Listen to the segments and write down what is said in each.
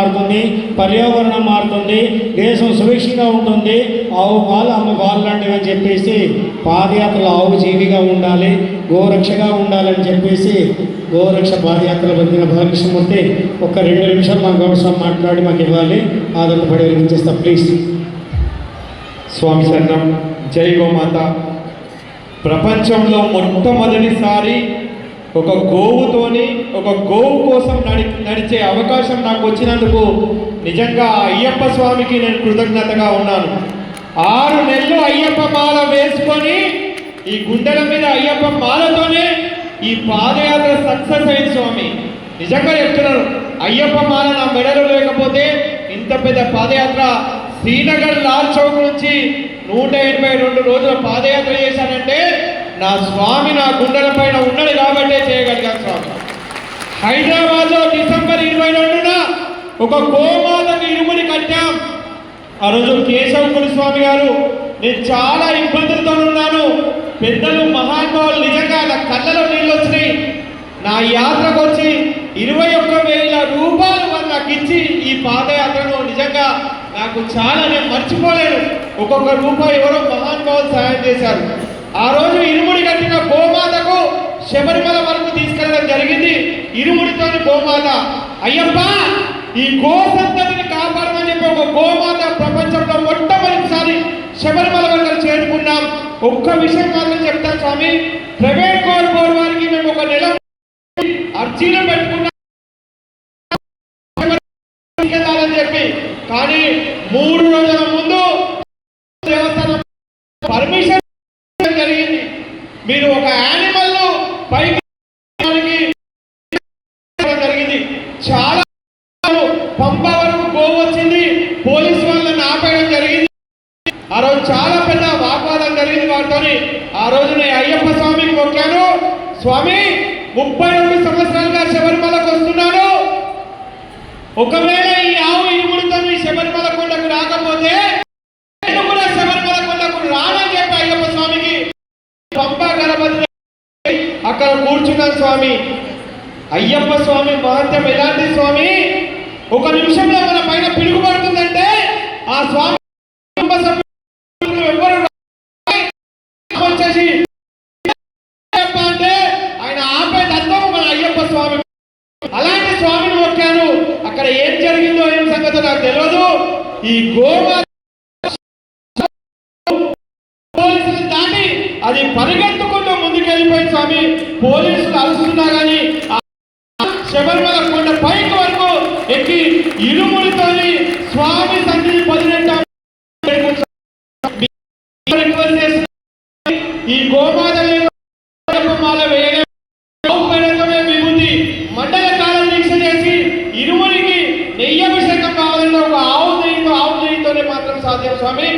మారుతుంది పర్యావరణం మారుతుంది దేశం సుభిక్షంగా ఉంటుంది ఆవు పాలు అమ్మ పాలు లాంటివి అని చెప్పేసి పాదయాత్రలో ఆవు జీవిగా ఉండాలి గోరక్షగా ఉండాలని చెప్పేసి గోరక్ష పాదయాత్రలు పొందిన బాలకృష్ణమూర్తి ఒక రెండు నిమిషాలు మా గౌరవం మాట్లాడి మాకు ఇవ్వాలి. ఆదరణ పడి వినిపిస్తా ప్లీజ్ స్వామి శరణం జై గోమాత. ప్రపంచంలో మొట్టమొదటిసారి ఒక గోవుతోని ఒక గోవు కోసం నడి నడిచే అవకాశం నాకు వచ్చినందుకు నిజంగా అయ్యప్ప స్వామికి నేను కృతజ్ఞతగా ఉన్నాను. ఆరు నెలలు అయ్యప్ప మాల వేసుకొని ఈ గుండెల మీద అయ్యప్ప మాలతోనే ఈ పాదయాత్ర సక్సెస్ అయింది స్వామి. నిజంగా చెప్తున్నాను అయ్యప్ప మాల నా మెడలో లేకపోతే ఇంత పెద్ద పాదయాత్ర శ్రీనగర్ లాల్ చౌక్ నుంచి నూట ఎనభై రెండు రోజుల పాదయాత్ర చేశానంటే నా స్వామి నా గుండెల పైన ఉన్నాడు కాబట్టే చేయగలిగాను స్వామి. హైదరాబాద్లో డిసెంబర్ ఇరవై రెండున ఒక గోమాతకు ఇరుముని కట్టాం. ఆ రోజు కేశవ స్వామి గారు నేను చాలా ఇబ్బందులతో ఉన్నాను. పెద్దలు మహానుభావులు నిజంగా నా కళ్ళలో నీళ్ళు వచ్చినాయి. నా యాత్రకు వచ్చి ఇరవై ఒక్క వేల రూపాయలు మరి నాకు ఇచ్చి ఈ పాదయాత్రను నిజంగా నాకు చాలా నేను మర్చిపోలేను. ఒక్కొక్క రూపాయి ఎవరో మహానుభావులు సహాయం చేశారు. ఆ రోజు ఇరుముడి కట్టిన గోమాతకు శబరిమల వరకు తీసుకెళ్ళడం జరిగింది. ఇరుముడితోని గోమాత అయ్యప్ప ఈ గో సంతతిని కాపాడమని చెప్పి ఒక గోమాత ప్రపంచంలో మొట్టమొదటిసారి శబరిమల వరకు చేరుకున్నాం. ఒక్క విషయం మాత్రం చెప్తాను స్వామి ప్రైవేట్ కోర్ బోర్డు వారికి మేము ఒక నెల అర్జీలు పెట్టుకున్నాం. చెప్పి. కానీ మూడు రోజుల ముందు దేవస్థానం పర్మిషన్ జరిగింది మీరు ఒక యానిమల్ పైకి ఎక్కడానికి జరిగింది చాలా పంప వరకు గోవు వచ్చింది. పోలీసు వాళ్ళని ఆపేయడం జరిగింది. ఆ రోజు చాలా పెద్ద వాగ్వాదం జరిగింది వారితోని. ఆ రోజు నేను అయ్యప్ప స్వామికి మొక్కాను స్వామి ముప్పై రెండు సంవత్సరాలుగా శబరిమలకు వస్తున్నాను. ఒకవేళ ఈ ఆవు ఇరుముడితో ఈ శబరిమల కొండకు రాకపోతే నేను కూడా శబరిమల కొండకు రానని చెప్పి అయ్యప్ప స్వామికి పంప గణపతి అక్కడ కూర్చున్నాను స్వామి. అయ్యప్ప స్వామి మహత్యం ఎలాంటి స్వామి? ఒక నిమిషంలో మన పైన పిలుగుపడుతుందంటే ఆ స్వామి వచ్చేసి అంటే ఆయన ఆపే తత్వం మన అయ్యప్ప స్వామి. అలాంటి స్వామిని మొక్కాను. అక్కడ ఏం జరిగిందో ఏం సంగతి నాకు తెలియదు ఈ గోమా పోలీసులు దాటి అది పరిగెత్తుకుంటూ ముందుకెళ్ళిపోయింది స్వామి. పోలీసులు అరుస్తున్నా కానీ ఆ శబరిమల కొండ పైకి వరకు ఎక్కి ఇరుముడితో స్వామి సన్నిధి పదినెట్టు ఈ గోమాత మాల వేయగా విభూతి మండల కాలం దీక్ష చేసి ఇరుముడికి నెయ్యి అభిషేకం కావాలంటే ఒక ఆవు నెయ్యితో ఆవు నెయ్యితోనే మాత్రం సాధ్యం స్వామి.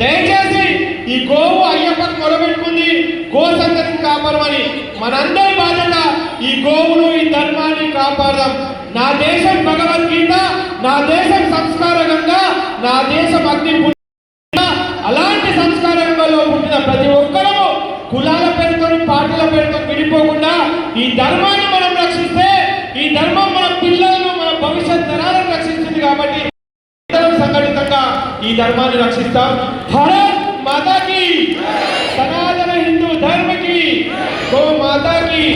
దయచేసి ఈ గోవు అయ్యప్ప మొరబెట్టుకుంది గో సంతతిని కాపాడమని మనందరి బాధ్యత ఈ గోవును ఈ ధర్మాన్ని కాపాడదాం నా దేశం భగవద్గీత నా దేశం సంస్కారకంగా నా దేశం అగ్ని పుణ్య. అలాంటి సంస్కారంలో పుట్టిన ప్రతి ఒక్కరము కులాల పేరుతో పార్టీల పేరుతో విడిపోకుండా ఈ ధర్మాన్ని మనం రక్షిస్తే ఈ ధర్మం మన పిల్లలను మన భవిష్యత్ తరాలను రక్షిస్తుంది కాబట్టి సంఘటితంగా ఈ ధర్మాన్ని రక్షిస్తాం. భారత్ మాతాకి! సనాతన హిందూ ధర్మకి! గో మాతాకి!